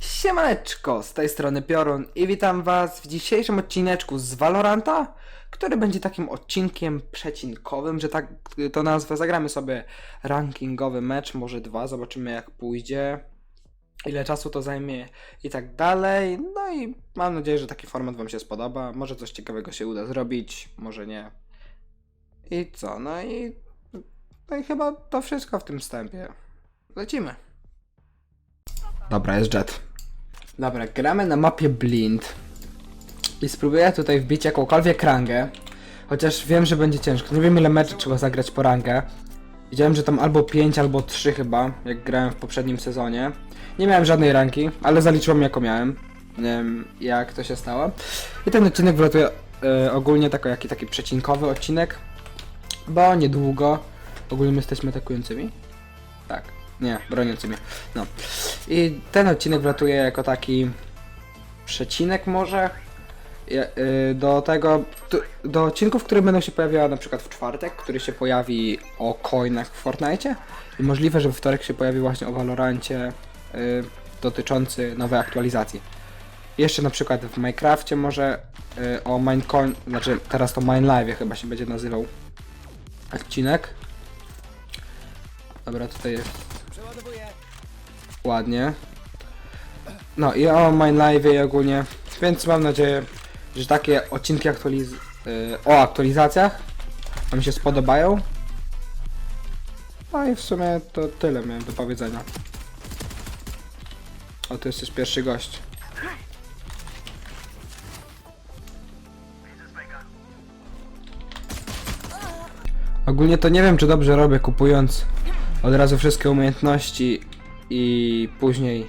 Siemaneczko, z tej strony Piorun i witam was w dzisiejszym odcineczku z Valoranta, który będzie takim odcinkiem przecinkowym, że tak to nazwę. Zagramy sobie rankingowy mecz, może dwa, zobaczymy jak pójdzie, ile czasu to zajmie i tak dalej. No i mam nadzieję, że taki format wam się spodoba, może coś ciekawego się uda zrobić, może nie. I co, no i... No i chyba to wszystko w tym wstępie. Lecimy. Dobra, jest jet. Dobra, gramy na mapie Blind. I spróbuję tutaj wbić jakąkolwiek rangę. Chociaż wiem, że będzie ciężko. Nie wiem ile meczy trzeba zagrać po rangę. Widziałem, że tam albo 5, albo 3 chyba, jak grałem w poprzednim sezonie. Nie miałem żadnej ranki, ale zaliczyłem jaką miałem. Nie wiem jak to się stało. I ten odcinek wylatuje e, ogólnie tako, jaki taki przecinkowy odcinek. Bo niedługo ogólnie my jesteśmy atakującymi. Tak. Nie, broniącymi. No. I ten odcinek wlatuje jako taki przecinek może y, do tego, do odcinków, które będą się pojawiały na przykład w czwartek, który się pojawi o coinach w Fortnite i możliwe, że we wtorek się pojawi właśnie o Valorancie y, dotyczący nowej aktualizacji. Jeszcze na przykład w Minecrafcie może y, o Minecoin, znaczy teraz to Mine Live chyba się będzie nazywał odcinek. Dobra, tutaj jest ładnie. No i o Mine Live i ogólnie, więc mam nadzieję, że takie odcinki aktualiz y, o aktualizacjach Wam się spodobają. No i w sumie to tyle miałem do powiedzenia. O, to jest już pierwszy gość. Ogólnie to nie wiem, czy dobrze robię, kupując od razu wszystkie umiejętności i później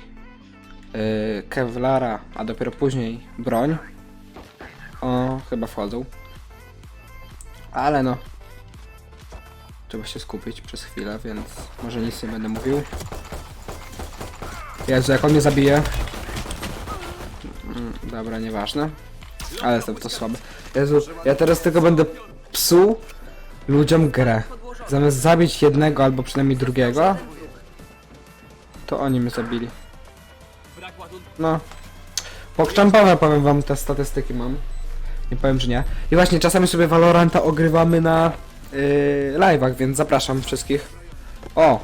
yy, Kevlara, a dopiero później broń. O, chyba wchodzą. Ale no. Trzeba się skupić przez chwilę, więc może nic nie będę mówił. Jezu, jak on mnie zabije. Mm, Dobra, nieważne. Ale jestem to słaby. Jezu, ja teraz tylko będę psuł ludziom grę. Zamiast zabić jednego albo przynajmniej drugiego, to oni mnie zabili. No. Pokrzępane powiem wam te statystyki mam. Nie powiem, że nie. I właśnie czasami sobie Valoranta ogrywamy na yy, live'ach, więc zapraszam wszystkich. O!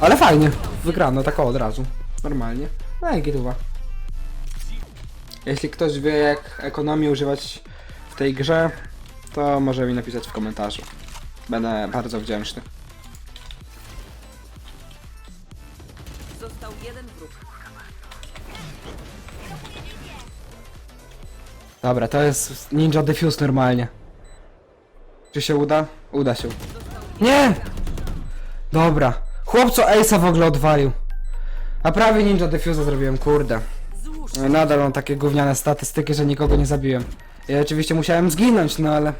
Ale fajnie. Wygrano tak o, od razu. Normalnie. No i gituwa. Jeśli ktoś wie jak ekonomię używać w tej grze, to może mi napisać w komentarzu. Będę bardzo wdzięczny. Dobra, to jest Ninja Diffuse normalnie. Czy się uda? Uda się. Nie! Dobra. Chłopco Ace'a w ogóle odwalił. A prawie Ninja Diffuse'a zrobiłem, kurde. Nadal mam takie gówniane statystyki, że nikogo nie zabiłem. Ja oczywiście musiałem zginąć, no ale...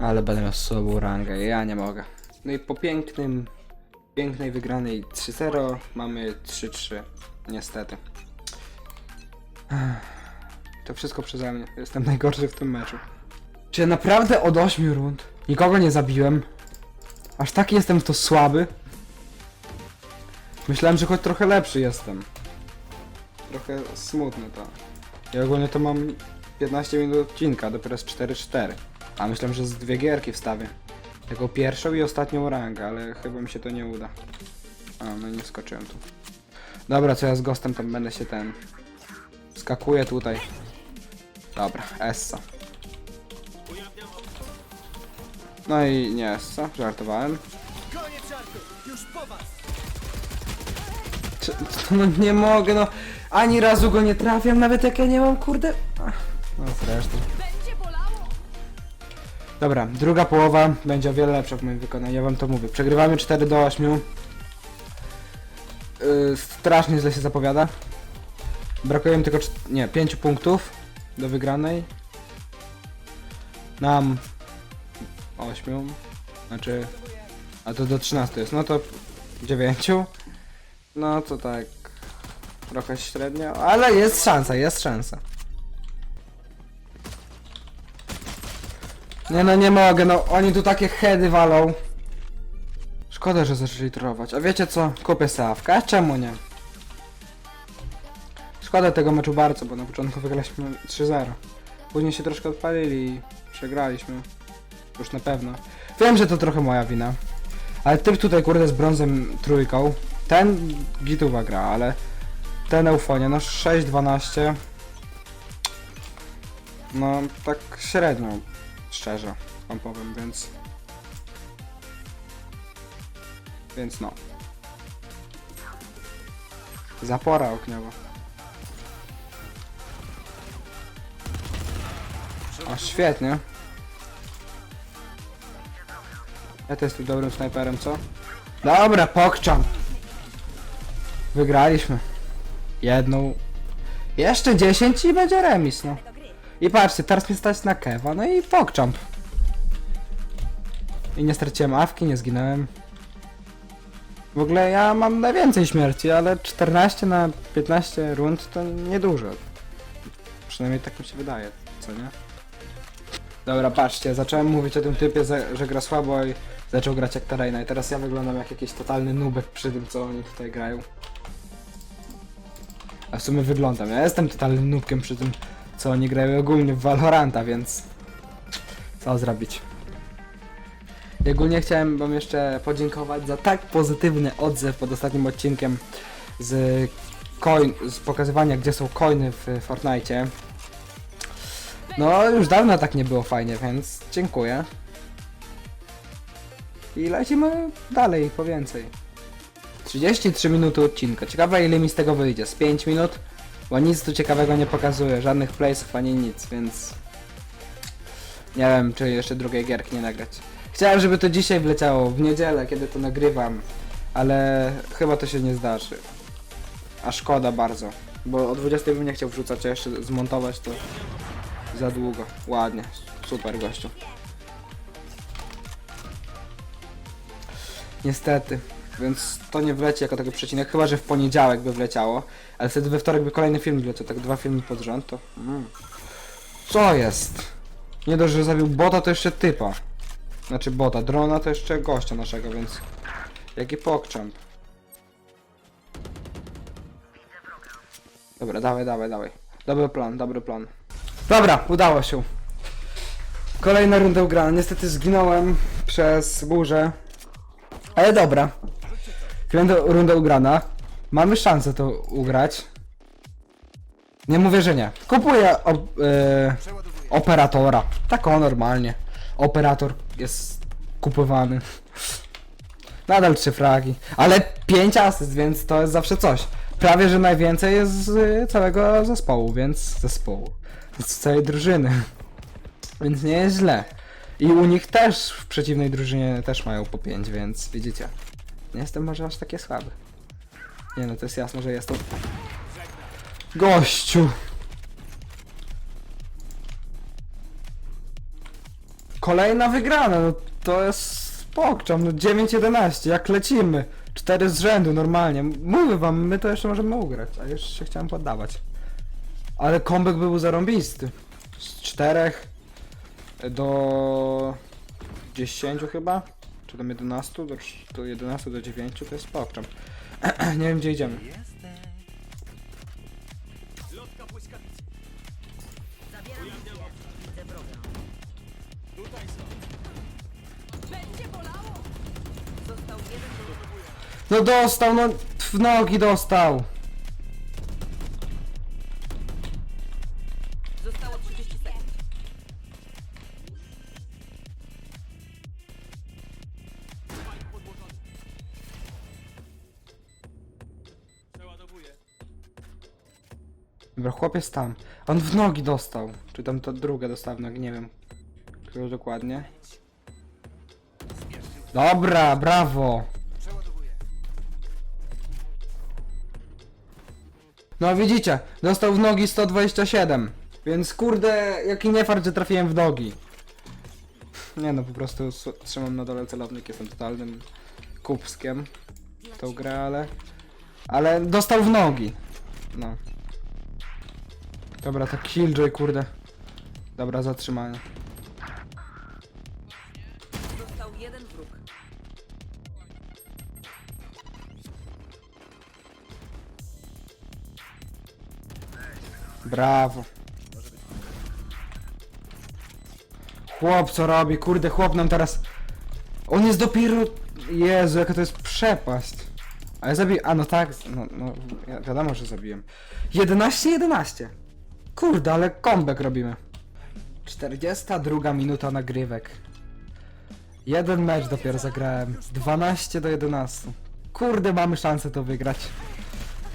Ale będę miał słabą rangę, ja nie mogę. No i po pięknym... Pięknej wygranej 3-0 mamy 3-3. Niestety. To wszystko przeze mnie. Jestem najgorszy w tym meczu. Czy naprawdę od 8 rund nikogo nie zabiłem? Aż taki jestem w to słaby? Myślałem, że choć trochę lepszy jestem trochę smutne to. Ja ogólnie to mam 15 minut odcinka, dopiero jest 4-4. A myślałem, że z dwie gierki wstawię. Taką pierwszą i ostatnią rangę, ale chyba mi się to nie uda. A, no nie skoczyłem tu. Dobra, co ja z Ghostem tam będę się ten... Skakuję tutaj. Dobra, Essa. No i nie Essa, żartowałem. Czy, no nie mogę, no. Ani razu go nie trafiam, nawet jak ja nie mam, kurde. Ach, No zresztą. Dobra, druga połowa będzie o wiele lepsza w moim wykonaniu, ja wam to mówię. Przegrywamy 4 do 8. Yy, strasznie źle się zapowiada. Brakuje mi tylko, nie, 5 punktów do wygranej. Nam 8. Znaczy, a to do 13 jest, no to 9. No to tak. Trochę średnio, ale jest szansa, jest szansa. Nie no, nie mogę, no oni tu takie heady walą. Szkoda, że zaczęli trollować. A wiecie co? Kupię sawkę, czemu nie? Szkoda tego meczu bardzo, bo na początku wygraliśmy 3-0. Później się troszkę odpalili i przegraliśmy. Już na pewno. Wiem, że to trochę moja wina. Ale typ tutaj kurde z brązem trójką. Ten gituwa gra, ale ten eufonia, no 6-12. No tak średnio, szczerze wam powiem, więc... Więc no. Zapora ogniowa. O, świetnie. Ja też jestem dobrym snajperem, co? Dobra, pokczam. Wygraliśmy. Jedną. Jeszcze 10 i będzie remis, no. I patrzcie, teraz mnie stać na kewa, no i pokczamp. I nie straciłem awki, nie zginąłem. W ogóle ja mam najwięcej śmierci, ale 14 na 15 rund to niedużo. Przynajmniej tak mi się wydaje, co nie? Dobra, patrzcie, zacząłem mówić o tym typie, że, gra słabo i zaczął grać jak Tarejna i teraz ja wyglądam jak jakiś totalny nubek przy tym, co oni tutaj grają. A w sumie wyglądam, ja jestem totalnym nubkiem przy tym, co oni grają ogólnie w Valoranta, więc... Co zrobić? I ogólnie chciałem wam jeszcze podziękować za tak pozytywny odzew pod ostatnim odcinkiem z coin, z pokazywania gdzie są coiny w Fortnite. No już dawno tak nie było fajnie, więc dziękuję. I lecimy dalej po więcej. 33 minuty odcinka. Ciekawe ile mi z tego wyjdzie. Z 5 minut? Bo nic tu ciekawego nie pokazuje, żadnych playsów ani nic, więc... Nie wiem, czy jeszcze drugiej gierki nie nagrać. Chciałem, żeby to dzisiaj wleciało, w niedzielę, kiedy to nagrywam, ale chyba to się nie zdarzy. A szkoda bardzo, bo o 20 bym nie chciał wrzucać, a jeszcze zmontować to za długo. Ładnie, super gościu. Niestety, więc to nie wleci jako taki przecinek, chyba że w poniedziałek by wleciało, ale wtedy we wtorek by kolejny film wleciał, tak dwa filmy pod rząd, to... Mm. Co jest? Nie dość, że zabił bota, to jeszcze typa. Znaczy bota, drona to jeszcze gościa naszego, więc... Jaki pokczamp. Dobra, dawaj, dawaj, dawaj. Dobry plan, dobry plan. Dobra, udało się. Kolejna runda ugrana. Niestety zginąłem przez burzę. Ale dobra. Kolejna runda ugrana. Mamy szansę to ugrać. Nie mówię, że nie. Kupuję op e, operatora. Tak o, normalnie. Operator jest kupowany. Nadal trzy fragi. Ale 5 asyst, więc to jest zawsze coś. Prawie, że najwięcej jest z y, całego zespołu, więc zespołu. Z całej drużyny. Więc nie jest źle. I u nich też w przeciwnej drużynie też mają po 5, więc widzicie. Nie jestem może aż takie słaby. Nie no, to jest jasne, że jestem. Gościu! Kolejna wygrana, no to jest pokczam, no 9-11, jak lecimy. 4 z rzędu normalnie. Mówię wam, my to jeszcze możemy ugrać, a już się chciałem poddawać. Ale kombek był zarąbisty. Z 4 do 10 chyba? Czy tam 11? Do, do 11 do 9 to jest pokczam. Nie wiem gdzie idziemy. No dostał, no w nogi dostał. Dobra, chłopiec tam. On w nogi dostał. Czy tam to druga dostała w nogi, nie wiem. Którą dokładnie. Dobra, brawo. No widzicie, dostał w nogi 127. Więc kurde, jaki niefart, że trafiłem w nogi. Nie no, po prostu trzymam na dole celownik, jestem totalnym kupskiem tą grę, ale... Ale dostał w nogi. No. Dobra, to killjoy, kurde. Dobra, zatrzymanie. Został jeden wróg. Brawo. Chłop co robi? Kurde, chłop nam teraz... On jest dopiero... Jezu, jaka to jest przepaść. Ale zabił... A no tak, no, no wi- wiadomo, że zabiłem. 11-11. Kurde, ale comeback robimy. 42 minuta nagrywek. Jeden mecz dopiero zagrałem. 12 do 11. Kurde, mamy szansę to wygrać.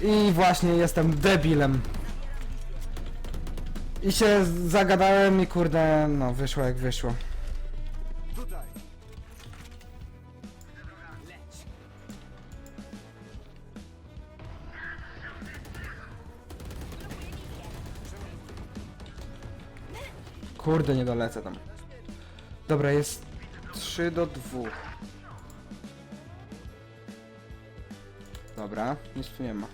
I właśnie jestem debilem. I się zagadałem i kurde, no wyszło jak wyszło. Kurde, nie dolecę tam. Dobra, jest 3 do 2. Dobra, nic tu nie ma.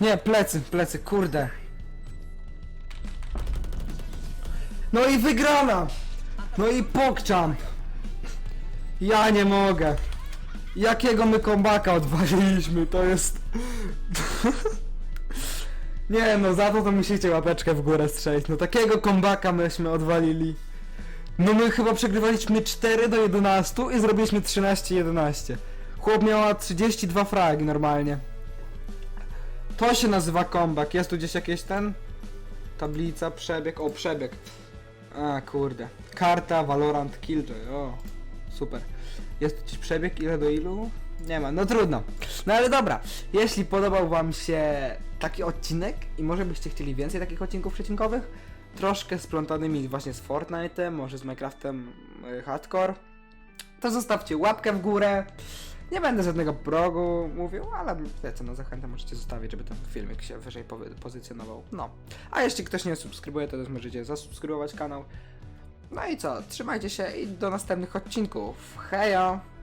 Nie, plecy, plecy, kurde. No i wygrana! No i pokczamp! Ja nie mogę. Jakiego my kombaka odwaliliśmy, to jest... nie no, za to to musicie łapeczkę w górę strzelić. No takiego kombaka myśmy odwalili. No my chyba przegrywaliśmy 4 do 11 i zrobiliśmy 13-11. Chłop miała 32 fragi normalnie. To się nazywa comeback. Jest tu gdzieś jakieś ten? Tablica, przebieg. O, przebieg. A, kurde. Karta, Valorant, Killjoy. O, super. Jest tu gdzieś przebieg? Ile do ilu? Nie ma, no trudno. No ale dobra, jeśli podobał wam się taki odcinek i może byście chcieli więcej takich odcinków przecinkowych, troszkę splątanymi właśnie z Fortnite'em, może z Minecraftem y, Hardcore, to zostawcie łapkę w górę. Nie będę żadnego progu mówił, ale wiecie, no zachętę możecie zostawić, żeby ten filmik się wyżej pozycjonował. No. A jeśli ktoś nie subskrybuje, to też możecie zasubskrybować kanał. No i co, trzymajcie się i do następnych odcinków. Hejo!